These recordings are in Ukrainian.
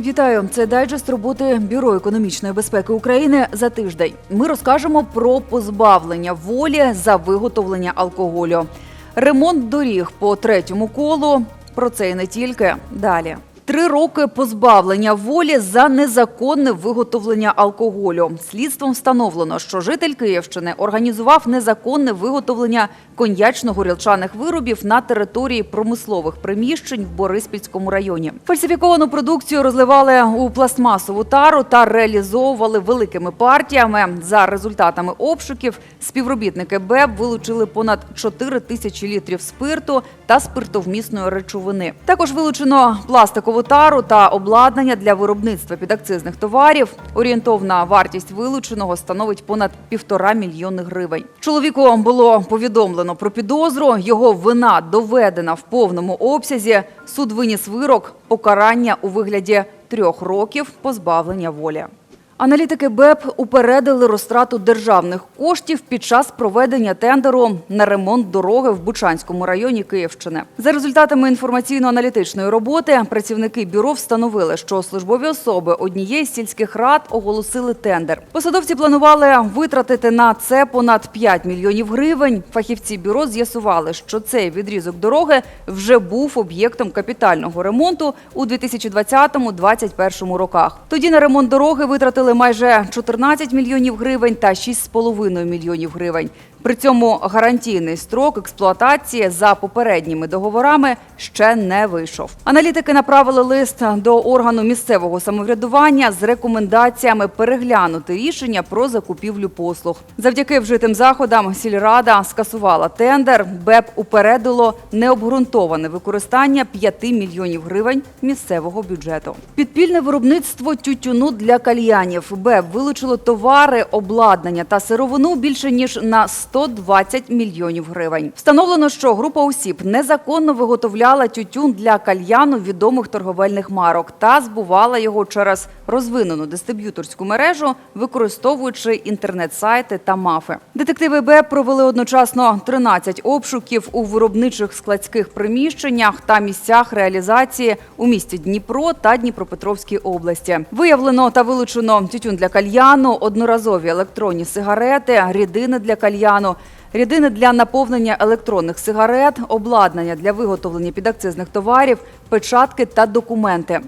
Вітаю! Це дайджест роботи Бюро економічної безпеки України за тиждень. Ми розкажемо про позбавлення волі за виготовлення алкоголю, ремонт доріг по третьому колу. Про це і не тільки далі. Три роки позбавлення волі за незаконне виготовлення алкоголю. Слідством встановлено, що житель Київщини організував незаконне виготовлення коньячно-горілчаних виробів на території промислових приміщень в Бориспільському районі. Фальсифіковану продукцію розливали у пластмасову тару та реалізовували великими партіями. За результатами обшуків співробітники БЕБ вилучили понад 4 тисячі літрів спирту та спиртовмісної речовини. Також вилучено пластикову тару та обладнання для виробництва підакцизних товарів. Орієнтовна вартість вилученого становить понад півтора мільйони гривень. Чоловіку було повідомлено про підозру. Його вина доведена в повному обсязі. Суд виніс вирок покарання у вигляді трьох років позбавлення волі. Аналітики БЕП упередили розтрату державних коштів під час проведення тендеру на ремонт дороги в Бучанському районі Київщини. За результатами інформаційно-аналітичної роботи працівники бюро встановили, що службові особи однієї з сільських рад оголосили тендер. Посадовці планували витратити на це понад 5 мільйонів гривень. Фахівці бюро з'ясували, що цей відрізок дороги вже був об'єктом капітального ремонту у 2020-2021 роках. Тоді на ремонт дороги витратили майже 14 мільйонів гривень та 6,5 мільйонів гривень. При цьому гарантійний строк експлуатації за попередніми договорами ще не вийшов. Аналітики направили лист до органу місцевого самоврядування з рекомендаціями переглянути рішення про закупівлю послуг. Завдяки вжитим заходам сільрада скасувала тендер. БЕП упередило необґрунтоване використання 5 мільйонів гривень місцевого бюджету. Підпільне виробництво тютюну для кальянів. БЕП вилучило товари, обладнання та сировину більше ніж на 120 мільйонів гривень. Встановлено, що група осіб незаконно виготовляла тютюн для кальяну відомих торговельних марок та збувала його через розвинену дистриб'юторську мережу, використовуючи інтернет-сайти та мафи. Детективи БЕП провели одночасно 13 обшуків у виробничих складських приміщеннях та місцях реалізації у місті Дніпро та Дніпропетровській області. Виявлено та вилучено тютюн для кальяну, одноразові електронні сигарети, рідини для кальяну. Рідини для наповнення електронних сигарет, обладнання для виготовлення підакцизних товарів, печатки та документи.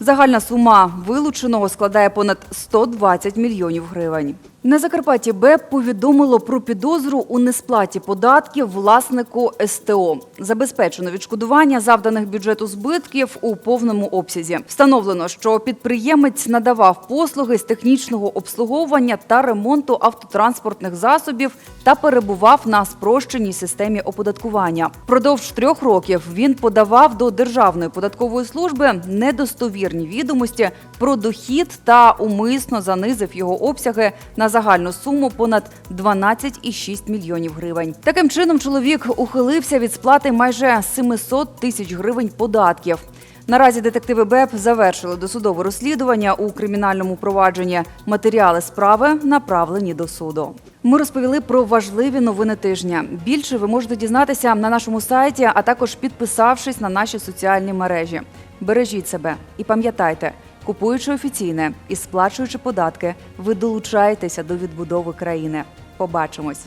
Загальна сума вилученого складає понад 120 мільйонів гривень. На Закарпатті БЕП повідомило про підозру у несплаті податків власнику СТО. Забезпечено відшкодування завданих бюджету збитків у повному обсязі. Встановлено, що підприємець надавав послуги з технічного обслуговування та ремонту автотранспортних засобів та перебував на спрощеній системі оподаткування. Впродовж трьох років він подавав до Державної податкової служби недостовірні відомості про дохід та умисно занизив його обсяги на загальну суму понад 12,6 мільйонів гривень. Таким чином, чоловік ухилився від сплати майже 700 тисяч гривень податків. Наразі детективи БЕП завершили досудове розслідування у кримінальному провадженні. Матеріали справи направлені до суду. Ми розповіли про важливі новини тижня. Більше ви можете дізнатися на нашому сайті, а також підписавшись на наші соціальні мережі. Бережіть себе і пам'ятайте, купуючи офіційне і сплачуючи податки, ви долучаєтеся до відбудови країни. Побачимось.